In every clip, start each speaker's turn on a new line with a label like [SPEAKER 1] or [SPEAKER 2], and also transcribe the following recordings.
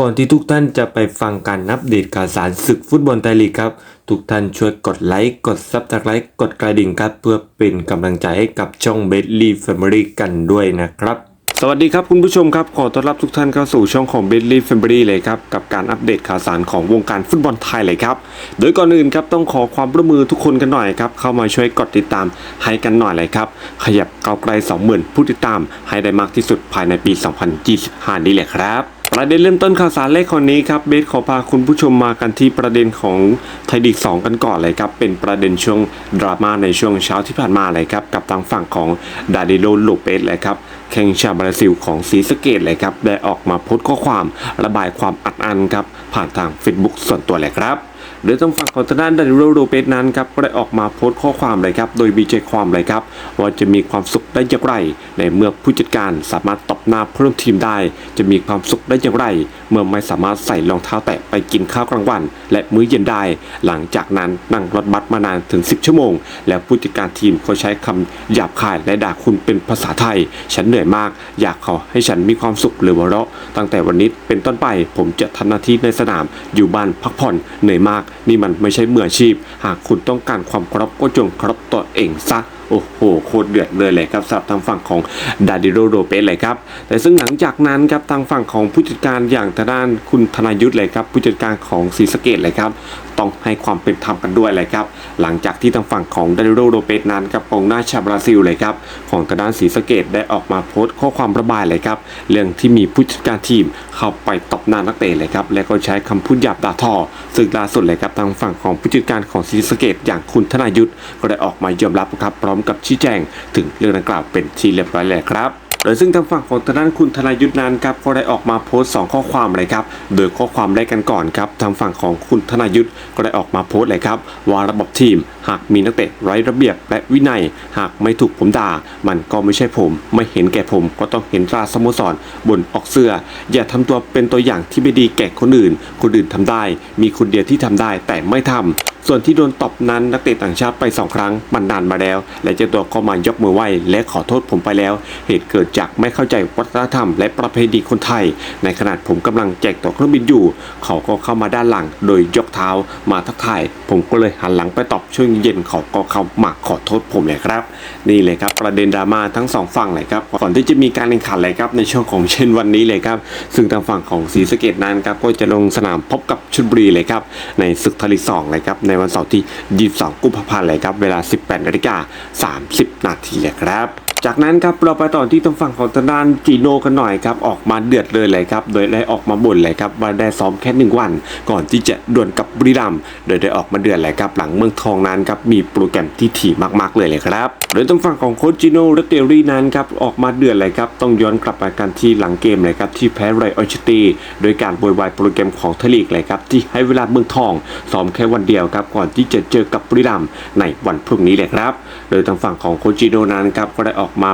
[SPEAKER 1] ก่อนที่ทุกท่านจะไปฟังการนับเดตข่าวสารศึกฟุตบอลไทยลีกครับ ทุกท่านช่วยกดไลค์ กดซับสไครต์กดกระดิ่งครับ เพื่อเป็นกำลังใจให้กับช่องเบสลีแฟมิลี่กันด้วยนะครับ สวัสดีครับคุณผู้ชมครับ ขอต้อนรับทุกท่านเข้าสู่ช่องของ b e d l y Family เลยครับ กับการอัปเดตข่าวสารของวงการฟุตบอลไทยเลยครับ โดยก่อนอื่นครับต้องขอความร่วมมือทุกคนกันหน่อยครับเข้ามาช่วยกดติดตามให้กันหน่อยเลยครับขยับเกาไกล 20,000 ผู้ติดตามให้ได้มากที่สุดภายในปี 2025 นี้แหละครับ ประเด็นเริ่มต้นข่าวสารเลขคนนี้ครับเบสขอพาคุณผู้ชมมากันที่ประเด็นของไทยดีก2กันก่อนเลยครับ เป็นประเด็นช่วงดราม่าในช่วงเช้าที่ผ่านมาเลยครับ กับทางฝั่งของดาดิโลลูเปสเลยครับแข่งชาบราซิลของซีสเกตเลยครับ ได้ออกมาโพสต์ข้อความระบายความอัดอั้นครับ ผ่านทาง Facebook ส่วนตัวเลยครับ โดยทางฝั่งของทางด้านดานิโลโรเปสนั้นครับก็ได้ออกมาโพสต์ข้อความเลยครับ โดยมีใจความเลยครับ ว่าจะมีความสุขได้อย่างไร ในเมื่อผู้จัดการสามารถตบหน้าเพื่อนทีมได้ จะมีความสุขได้อย่างไร เมื่อไม่สามารถใส่รองเท้าแตะไปกินข้าวกลางวัน และมื้อเย็นได้ หลังจากนั้นนั่งรถบัสมานานถึง 10 ชั่วโมง แล้วผู้จัดการทีมก็ใช้คำหยาบคายและด่าคุณเป็นภาษาไทย ฉันเหนื่อยมาก อยากขอให้ฉันมีความสุขหรือวเราะตั้งแต่วันนี้เป็นต้นไปผมจะทำหน้าที่ในสนามอยู่บ้านพักผ่อนเหนื่อยมากนี่มันไม่ใช่มืออาชีพ หากคุณต้องการความเคารพก็จงเคารพตัวเองซะโอ้โหโคตรเดือดเลยเลยครับสำหรับทางฝั่งของดาดิโรโดเปสเลยครับ แต่ซึ่งหลังจากนั้นครับทางฝั่งของผู้จัดการอย่างทางด้านคุณธนายุทธ์เลยครับผู้จัดการของศรีสะเกดเลยครับต้องให้ความเป็นธรรมกันด้วยเลยครับ หลังจากที่ทางฝั่งของดาริโรโดเปสนั้นครับกองหน้าชาวบราซิลเลยครับของทางด้านศรีสะเกดได้ออกมาโพสต์ข้อความระบายเลยครับเรื่องที่มีผู้จัดการทีมเข้าไปตบหน้านักเตะเลยครับและก็ใช้คำพูดหยาบด่าทอซึ่งล่าสุดเลยครับทางฝั่งของผู้จัดการของศรีสะเกดอย่างคุณธนายุทธ์ก็ได้ออกมายอมรับครับพร้อมกับชี้แจง ถึงเรื่องดังกล่าวเป็นที่เรียบร้อยแล้วครับโดยซึ่งทางฝั่งของทางด้านคุณธนายุทธนั้นครับก็ได้ออกมาโพสต์สองข้อความเลยครับ โดยข้อความแรกกันก่อนครับทางฝั่งของคุณธนายุทธก็ได้ออกมาโพสต์เลยครับว่าระบบทีม หากมีนักเตะไร้ระเบียบและวินัย หากไม่ถูกผมด่า มันก็ไม่ใช่ผม ไม่เห็นแก่ผมก็ต้องเห็นตราสโมสรบนออกเสื้อ อย่าทำตัวเป็นตัวอย่างที่ไม่ดีแก่คนอื่น คนอื่นทำได้ มีคนเดียวที่ทำได้แต่ไม่ทำส่วนที่โดนตบนั้นนักเตะต่างชาติไปสองครั้งมันนานมาแล้ว และเจ้าตัวก็มายกมือไหว้และขอโทษผมไปแล้ว เหตุเกิดจากไม่เข้าใจวัฒนธรรมและประเพณีคนไทย ในขณะผมกำลังแจกตั๋วเครื่องบินอยู่ เขาก็เข้ามาด้านหลัง โดยยกเท้ามาทักทาย ผมก็เลยหันหลังไปตอบช่วงเย็นเขาก็เข้ามาขอโทษผมเลยครับ นี่เลยครับประเด็นดราม่าทั้งสองฝั่งเลยครับก่อนที่จะมีการแข่งขันเลยครับในช่วงของเช่นวันนี้เลยครับซึ่งทางฝั่งของศรีสะเกดนั้นครับก็จะลงสนามพบกับชุลบุรีเลยครับในศึกทลีสองเลยครับในในวันเสาร์ที่22กุมภาพันธ์เลยครับ เวลา 18นาฬิกา30 นาทีเลยครับ จากนั้นครับเราไปต่อที่ทางฝั่งของทางด้านจีโน่กันหน่อยครับออกมาเดือดเลยเลยครับโดยได้ออกมาบ่นเลยครับว่าได้ซ้อมแค่หนึ่งวัน ก่อนที่จะดวลกับบุรีรัมย์โดยได้ออกมาเดือดเลยครับหลังเมืองทองนั้นครับมีโปรแกรมที่ถี่มาก ๆเลยเลยครับโดยทางฝั่งของโค้ชจิโน่และเตอรี่นั้นครับออกมาเดือดเลยครับต้องย้อนกลับไปกันที่หลังเกมเลยครับที่แพ้ไรออนชิตีโดยการโวยวายโปรแกรมของทลีกเลยครับที่ให้เวลาเมืองทองซ้อมแค่วันเดียวครับก่อนที่จะเจอกับบุรีรัมย์ในวันพรุ่งนี้เลยครับโดยทางฝั่งของโคชจิโน่นั้นครับก็ได้ออกมา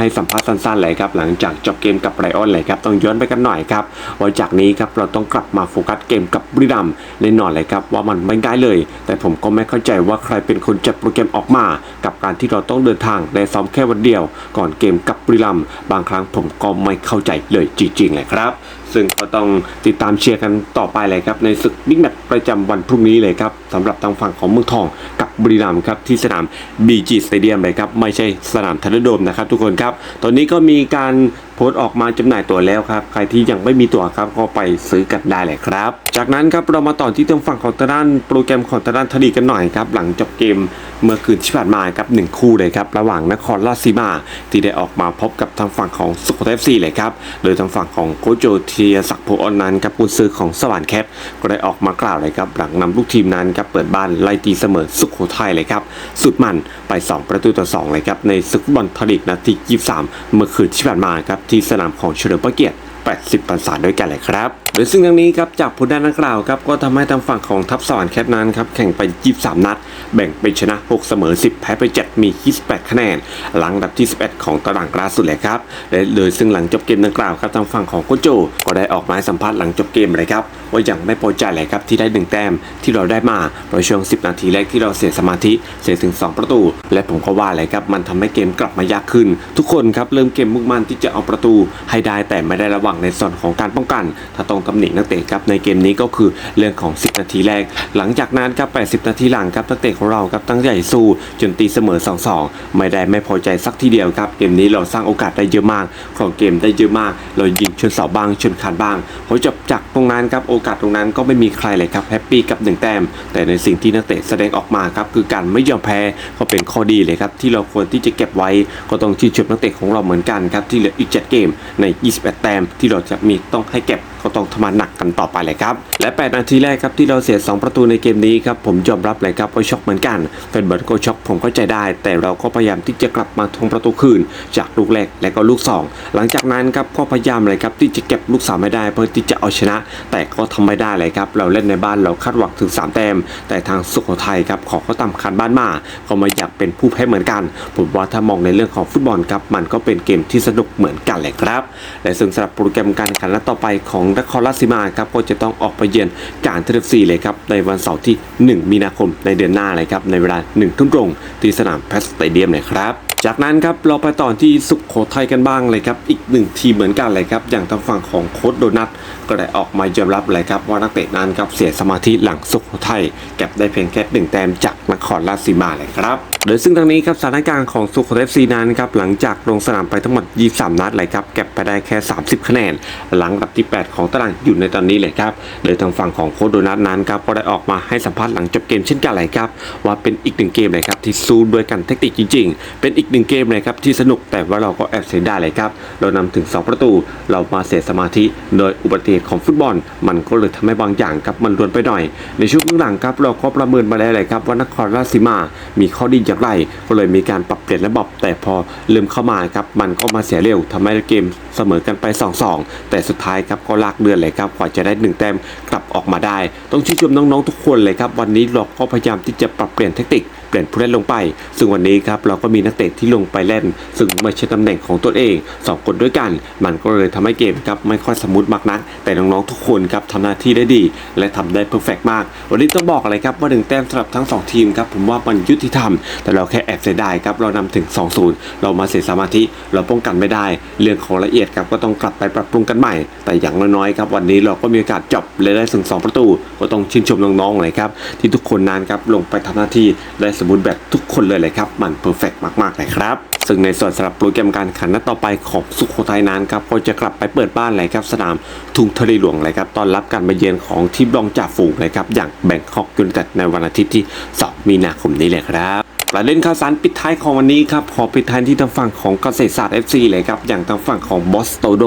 [SPEAKER 1] ให้สัมภาษณ์สั้นๆเลยครับหลังจากจบเกมกับไรออนเลยครับต้องย้อนไปกันหน่อยครับว่าจากนี้ครับเราต้องกลับมาโฟกัสเกมกับบุรีรัมย์แน่นอนเลยครับว่ามันไม่ได้เลย แต่ผมก็ไม่เข้าใจว่าใครเป็นคนจัดโปรแกรมออกมา กับการที่เราต้องเดินทางและซ้อมแค่วันเดียว ก่อนเกมกับบุรีรัมย์บางครั้งผมก็ไม่เข้าใจเลยจริงๆเลยครับซึ่งก็ต้องติดตามเชียร์กันต่อไปเลยครับในศึกบิ๊กแมตช์ประจำวันพรุ่งนี้เลยครับสำหรับทางฝั่งของเมืองทองกับบุรีรัมย์ครับที่สนาม BG Stadium เลยครับไม่ใช่สนามทันโดมนะครับทุกคนครับตอนนี้ก็มีการ พสต์ออกมาจำหน่ายตั๋วแล้วครับ ใครที่ยังไม่มีตั๋วครับก็ไปซื้อกันได้เลยครับ จากนั้นครับเรามาต่อที่ทางฝั่งของทางด้านโปรแกรมของทางด้านทดีกันหน่อยครับ หลังจบเกมเมื่อคืนที่ผ่านมาครับหนึ่งคู่เลยครับ ระหว่างนครราชสีมา ที่ได้ออกมาพบกับทางฝั่งของสุโขทัยเอฟซีเลยครับ โดยทางฝั่งของโคโจเทียศักดิ์โพออนนั้นครับกุนซื้อของสวรรค์แคทก็ได้ออกมากล่าวเลยครับ หลังนำลูกทีมนั้นครับเปิดบ้านไล่ตีเสมอสุโขทัยเลยครับสุดมันไป 2 ประตูต่อ2เลยครับในศึกฟุตบอลทลีกนาที23 เมื่อคืนที่ผ่านมาครับที่สนามของเฉลิมพระเกียรติ 80พรรษาด้วยกันเลยครับโดยซึ่งทั้งนี้ครับจากผลด้านดังกล่าวครับก็ทำให้ทางฝั่งของทัพสวรรค์แคทนั้นครับแข่งไป23นัด แบ่งเป็นชนะ 6 เสมอ 10 แพ้ไป 7 มี 28 คะแนน หลังดับที่ 11 ของตารางล่าสุดเลยครับและโดยซึ่งหลังจบเกมดังกล่าวครับทางฝั่งของโคโจ ก็ได้ออกมาสัมภาษณ์หลังจบเกมเลยครับว่ายังไม่พอใจเลยครับที่ได้หนึ่งแต้มที่เราได้มาโดยช่วง 10 นาทีแรกที่เราเสียสมาธิเสียถึง 2 ประตู และผมก็ว่าเลยครับมันทำให้เกมกลับมายากขึ้น ทุกคนครับเริ่มเกมมุ่งมั่นที่จะเอาประตูให้ได้แต่ไม่ได้ระว่างวังในส่วนของการป้องกัน ถ้าต้องตำหนินักเตะครับในเกมนี้ก็คือเรื่องของ 10 นาทีแรก หลังจากนั้นครับ80 นาทีหลังครับนักเตะของเราครับตั้งใจสู้จนตีเสมอ 2-2 ไม่ได้ไม่พอใจสักทีเดียวครับเกมนี้เราสร้างโอกาสได้เยอะมาก ของเกมได้เยอะมาก เรายิงชนเสาบ้างชนคานบ้างพอจบจากตรงนั้นครับโอกาสตรงนั้นก็ไม่มีใครเลยครับแฮปปี้กับหนึ่งแต้ม แต่ในสิ่งที่นักเตะแสดงออกมาครับคือการไม่ยอมแพ้ก็เป็นข้อดีเลยครับที่เราควรที่จะเก็บไว้ก็ต้องชื่นชมนักเตะของเราเหมือนกันครับที่เหลืออีก 7 เกมใน 21 แต้มที่เราจะมีต้องให้เก็บก็ต้องทำงานหนักกันต่อไปเลยครับ และ 8 นาทีแรกครับที่เราเสีย 2 ประตูในเกมนี้ครับผมยอมรับเลยครับว่าช็อกเหมือนกันแฟนบอลก็ช็อกผมเข้าใจได้ แต่เราก็พยายามที่จะกลับมาทวงประตูคืน จากลูกแรกและก็ลูก 2 หลังจากนั้นครับก็พยายามเลยครับที่จะเก็บลูกสามไม่ได้เพื่อที่จะเอาชนะ แต่ก็ทำไม่ได้เลยครับเราเล่นในบ้านเราคาดหวังถึง 3 แต้ม แต่ทางสุโขทัยครับขอเขาตามคันบ้านมาก็มาอยากเป็นผู้แพ้เหมือนกัน ผมว่าถ้ามองในเรื่องของฟุตบอลครับมันก็เป็นเกมที่สนุกเหมือนกันเลยครับและซึ่งสำหรับโปรแกรมการแข่งขันต่อไปของนครราชสีมาครับก็จะต้องออกไปเยือนการเทเลซีเลยครับในวันเสาร์ที่ 1 มีนาคมในเดือนหน้าเลยครับในเวลา1ทุ่มตรงที่สนามแพสเตเดียมเลยครับ จากนั้นครับเราไปต่อที่สุขโขทัยกันบ้างเลยครับ อีกหนึ่งทีมเหมือนกันเลยครับ อย่างทางฝั่งของโค้ดโดนัทก็ได้ออกมายอมรับเลยครับว่านักเตะนั้นครับเสียสมาธิหลังสุขโขทัยเก็บได้เพียงแค่หนึ่งแต้มจากนครราชสีมาเลยครับโดยซึ่งทางนี้ครับสถานการณ์ของสุโขทัยซีนั้นครับหลังจากลงสนามไปทั้งหมด 23 นัดเลยครับเก็บไปได้แค่ 30 คะแนน หลังอันดับที่ 8 ของตารางอยู่ในตอนนี้เลยครับโดยทางฝั่งของโค้ดโดนัทนั้นครับก็ได้ออกมาให้สัมภาษณ์หลังจบเกมเช่นกันเลยครับว่าเป็นอีกหนึ่งเกมเลยครับที่สู้ด้วยกันเทคนิคจริง ๆ เป็นอีกหนึ่งเกมเลยครับที่สนุกแต่ว่าเราก็แอบเสียดายเลยครับ เรานำถึง 2 ประตู เรามาเสียสมาธิ โดยอุบัติเหตุของฟุตบอล มันก็เลยทำให้บางอย่างครับมันรวนไปหน่อย ในช่วงหลังครับเราก็ประเมินมาแล้วเลยครับว่านครราชสีมา มีข้อดีอย่างไร ก็เลยมีการปรับเปลี่ยนระบบแต่พอเริ่มเข้ามาครับมันก็มาเสียเร็วทำให้เกมเสมอกันไป 2-2 แต่สุดท้ายครับก็ลากเดือนเลยครับกว่าจะได้หนึ่งแต้มกลับออกมาได้ ต้องชื่นชมน้องๆทุกคนเลยครับวันนี้เราก็พยายามที่จะปรับเปลี่ยนเทคนิค เปลี่ยนผู้เล่นลงไป ซึ่งวันนี้ครับเราก็มีนักเตะที่ลงไปเล่น ซึ่งไม่ใช่ตำแหน่งของตัวเอง 2 คนด้วยกัน มันก็เลยทำให้เกมครับไม่ค่อยสมูทมากนัก แต่น้องๆทุกคนครับทำหน้าที่ได้ดี และทำได้เพอร์เฟกมาก วันนี้ต้องบอกอะไรครับว่าหนึ่งแต้มสำหรับทั้ง 2 ทีมครับผมว่ามันยุติธรรม แต่เราแค่แอบเสียดายครับเรานำถึง 2-0 เรามาเสียสมาธิเราป้องกันไม่ได้ เรื่องของละเอียดครับก็ต้องกลับไปปรับปรุงกันใหม่ แต่อย่างน้อยๆครับวันนี้เราก็มีโอกาสจบเลยได้ถึง2ประตู ก็ต้องชื่นชมน้องๆเลยครับที่ทุกคนนั้นครับลงไปทำหน้าที่ได้สมบูรณ์แบบทุกคนเลยเลยครับ มันเพอร์เฟกมากๆเลยครับ ซึ่งในส่วนสำหรับโปรแกรมการแข่งขันนัดต่อไปของสุโขทัยนั้นครับก็จะกลับไปเปิดบ้านเลยครับสนามทุ่งทะเลหลวงเลยครับต้อนรับการมาเยือนของทีมรองจ่าฝูงเลยครับอย่างแบงคอกยูไนเต็ดในวันอาทิตย์ที่ 2 มีนาคมนี้เลยครับประเด็นข่าวสารปิดท้ายของวันนี้ครับขอปิดท้ายที่ทางฝั่งของเกษตรศาสตร์ FC เลยครับอย่างทางฝั่งของบอสโตโด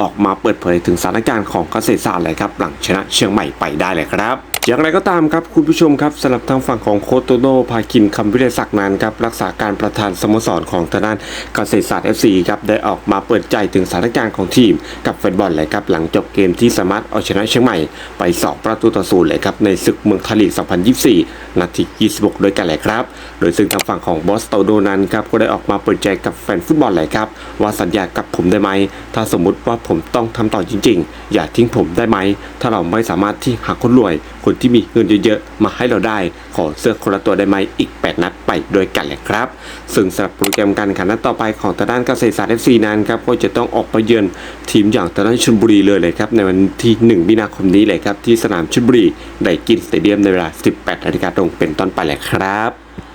[SPEAKER 1] ออกมาเปิดเผยถึงสถานการณ์ของเกษตรศาสตร์เลยครับหลังชนะเชียงใหม่ไปได้เลยครับ อย่างไรก็ตามครับคุณผู้ชมครับสำหรับทางฝั่งของโคโตโนพาคินคำวิทยาศักนั้นครับรักษาการประธานสโมสรของทางด้านเกษตรศาสตร์ FC ครับได้ออกมาเปิดใจถึงสถานการณ์ของทีมกับแฟนบอลเลยครับหลังจบเกมที่สามารถเอาชนะเชียงใหม่ไป 2 ประตูต่อศูนย์เลยครับในศึกเมืองไทยลีก2024 นาที 26 ด้วยกันเลยครับ โดยซึ่งทางฝั่งของบอสโตโดนั้นครับก็ได้ออกมาเปิดใจกับแฟนฟุตบอลเลยครับว่าสัญญากับผมได้ไหมถ้าสมมุติว่าผมต้องทำต่อจริง ๆ อย่าทิ้งผมได้ไหมถ้าเราไม่สามารถที่หาคนรวย คนที่มีเงินเยอะๆ มาให้เราได้ ขอเสื้อคนละตัวได้ไหมอีก 8 นัดไปด้วยกันเลยครับ ซึ่งสำหรับโปรแกรมการแข่งขันนัดต่อไปของทางด้านเกษตรศาสตร์ FC นั้นครับก็จะต้องออกไปเยือนทีมอย่างทางด้านชลบุรีเลยเลยครับในวันที่ 1 มีนาคมนี้เลยครับที่สนามชลบุรีไดกินสเตเดียมในเวลา 18นาฬิกาตรงเป็นต้นไปเลยครับ